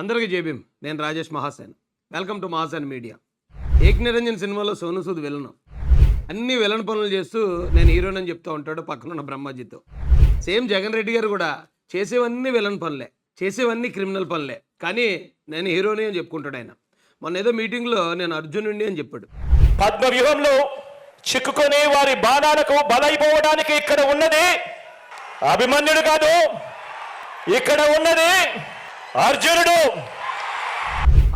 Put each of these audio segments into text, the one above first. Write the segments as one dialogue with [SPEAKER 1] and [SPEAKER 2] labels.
[SPEAKER 1] అందరికీ జేబీం నేను Rajesh Mahasen. Welcome to Mahasen media Ek Niranjan సినిమాలో సోను సూద్ విలను. అన్ని విలన్ పనులు చేస్తూ నేను హీరోనని చెప్తూ ఉంటాడు పక్కనున్న బ్రహ్మాజీతో సేమ్ జగన్ రెడ్డి గారు కూడా చేసేవన్నీ విలన్ పనులే చేసేవన్నీ క్రిమినల్ పనులే. కానీ నేను హీరోని అని చెప్పుకుంటాడు ఆయన. మొన్న ఏదో మీటింగ్లో నేను అర్జునుడిని అని చెప్పాడు.
[SPEAKER 2] పద్మ వ్యూహంలో చిక్కుకొని వారి బాణాలకు బలైపోవడానికి ఇక్కడ ఉన్నది అభిమన్యుడు కాదు. ఇక్కడ ఉన్నది అర్జునుడు!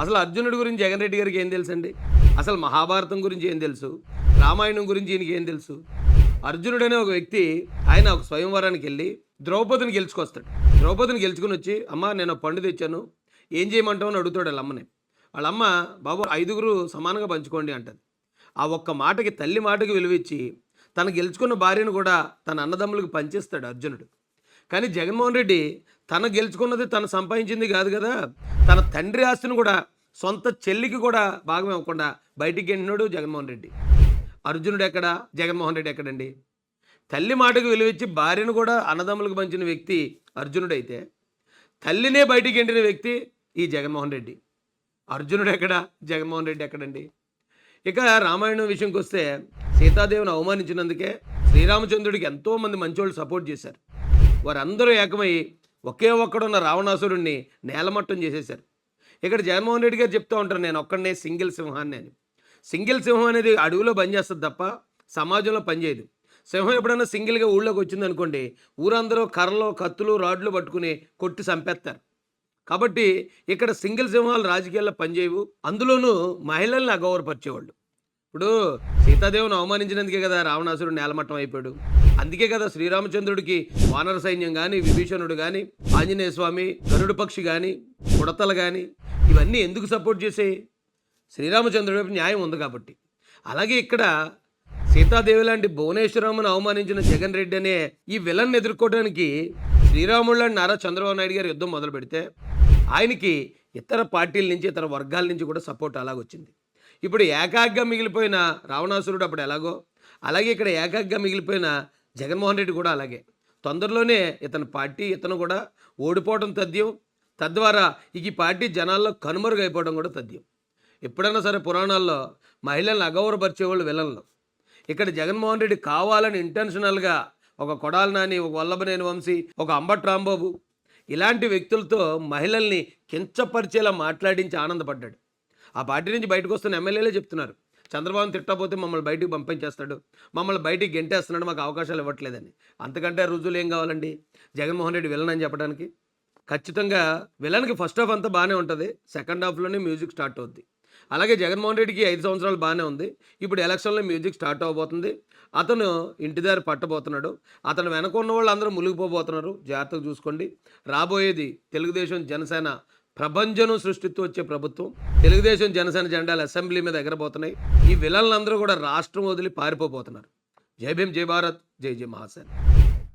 [SPEAKER 1] అసలు అర్జునుడి గురించి జగన్ రెడ్డి గారికి ఏం తెలుసండి? అసలు మహాభారతం గురించి ఏం తెలుసు? రామాయణం గురించి ఈయనకి ఏం తెలుసు? అర్జునుడు అనే ఒక వ్యక్తి ఆయన ఒక స్వయంవరానికి వెళ్ళి ద్రౌపదిని గెలుచుకొస్తాడు. ద్రౌపదిని గెలుచుకుని వచ్చి అమ్మ నేను పండు తెచ్చాను. ఏం చేయమంటావు? అని అడుగుతాడు వాళ్ళ అమ్మని. వాళ్ళ అమ్మ బాబు ఐదుగురు సమానంగా పంచుకోండి అంటది. ఆ ఒక్క మాటకి తల్లి మాటకి విలువిచ్చి తను గెలుచుకున్న భార్యను కూడా తన అన్నదమ్ములకు పంచేస్తాడు అర్జునుడు. కానీ జగన్మోహన్ రెడ్డి తన గెలుచుకున్నది తను సంపాదించింది కాదు కదా. తన తండ్రి ఆస్తిని కూడా సొంత చెల్లికి కూడా భాగం ఇవ్వకుండా బయటికి వెళ్ళినాడు జగన్మోహన్ రెడ్డి. అర్జునుడు ఎక్కడ? జగన్మోహన్ రెడ్డి ఎక్కడండి? తల్లి మాటకు విలువిచ్చి భార్యను కూడా అన్నదమ్ములకు పంచిన వ్యక్తి అర్జునుడైతే తల్లినే బయటికి ఎండిన వ్యక్తి ఈ జగన్మోహన్ రెడ్డి. అర్జునుడు ఎక్కడ? జగన్మోహన్ రెడ్డి ఎక్కడండి? ఇక రామాయణం విషయంకి వస్తే సీతాదేవిని అవమానించినందుకే శ్రీరామచంద్రుడికి ఎంతోమంది మంచోళ్ళు సపోర్ట్ చేశారు. వారందరూ ఏకమై ఒకే ఒక్కడున్న రావణాసురుణ్ణి నేలమట్టం చేసేశారు. ఇక్కడ జగన్మోహన్ రెడ్డి గారు చెప్తూ ఉంటారు నేను ఒక్కడనే సింగిల్ సింహాన్ని అని. సింగిల్ సింహం అనేది అడవిలో పనిచేస్తుంది తప్ప సమాజంలో పనిచేయదు సింహం ఎప్పుడైనా సింగిల్గా ఊళ్ళోకి వచ్చింది అనుకోండి ఊరందరూ కర్రలు కత్తులు రాడ్లు పట్టుకుని కొట్టి చంపేస్తారు. కాబట్టి ఇక్కడ సింగిల్ సింహాలు రాజకీయాల్లో పనిచేయవు అందులోనూ మహిళల్ని అగౌరవపరిచేవాళ్ళు. ఇప్పుడు సీతాదేవిని అవమానించినందుకే కదా రావణాసురుడు నేలమట్టం అయిపోయాడు. అందుకే కదా శ్రీరామచంద్రుడికి వానర సైన్యం కానీ విభీషణుడు కానీ ఆంజనేయ స్వామి గరుడు పక్షి కానీ ఉడతలు కానీ ఇవన్నీ ఎందుకు సపోర్ట్ చేసే శ్రీరామచంద్రుడి వైపు న్యాయం ఉంది కాబట్టి. అలాగే ఇక్కడ సీతాదేవి లాంటి భువనేశ్వరమ్మను అవమానించిన జగన్ రెడ్డి అనే ఈ విలన్ ఎదుర్కోవడానికి శ్రీరాముడు లాంటి నారా చంద్రబాబు నాయుడు గారు యుద్ధం మొదలు పెడితే ఆయనకి ఇతర పార్టీల నుంచి ఇతర వర్గాల నుంచి కూడా సపోర్ట్ అలాగొచ్చింది. ఇప్పుడు ఏకాగ్గా మిగిలిపోయిన రావణాసురుడు అప్పుడు ఎలాగో అలాగే ఇక్కడ ఏకాగ్గా మిగిలిపోయిన జగన్మోహన్ రెడ్డి కూడా అలాగే. తొందరలోనే ఇతని పార్టీ ఇతను కూడా ఓడిపోవడం తథ్యం తద్వారా ఇక ఈ పార్టీ జనాల్లో కనుమరుగైపోవడం కూడా తథ్యం. ఎప్పుడైనా సరే పురాణాల్లో మహిళలను అగౌరవపరిచేవాళ్ళు విలన్లు. ఇక్కడ జగన్మోహన్ రెడ్డి కావాలని ఇంటెన్షనల్గా ఒక కొడాల నాని ఒక వల్లభనేని వంశీ ఒక అంబట్ రాంబాబు ఇలాంటి వ్యక్తులతో మహిళల్ని కించపరిచేలా మాట్లాడించి ఆనందపడ్డాడు. ఆ పార్టీ నుంచి బయటకు వస్తున్న ఎమ్మెల్యేలే చెప్తున్నారు. చంద్రబాబు తిట్టకపోతే మమ్మల్ని బయటికి పంపించేస్తాడు. మమ్మల్ని బయటికి గెంటేస్తున్నాడు మాకు అవకాశాలు ఇవ్వట్లేదని. అంతకంటే రుజువులు ఏం కావాలండి? జగన్మోహన్ రెడ్డి విలన్ అని చెప్పడానికి? ఖచ్చితంగా విలన్కి ఫస్ట్ హాఫ్ అంతా బాగానే ఉంటుంది. సెకండ్ హాఫ్లోనే మ్యూజిక్ స్టార్ట్ అవుద్ది. అలాగే జగన్మోహన్ రెడ్డికి ఐదు సంవత్సరాలు బాగానే ఉంది. ఇప్పుడు ఎలక్షన్లో మ్యూజిక్ స్టార్ట్ అవబోతుంది. అతను ఇంటి దారి పట్టబోతున్నాడు. అతను వెనక ఉన్న వాళ్ళు అందరూ మునిగిపోబోతున్నారు. జాగ్రత్తగా చూసుకోండి. రాబోయేది తెలుగుదేశం జనసేన ప్రభంజనం సృష్టిస్తూ వచ్చే ప్రభుత్వం తెలుగుదేశం జనసేన జెండాలు అసెంబ్లీ మీద ఎగరబోతున్నాయి. ఈ విలన్లందరూ కూడా రాష్ట్రం వదిలి పారిపోబోతున్నారు. జై భీమ్ జై భారత్ జై జై మహాసేన్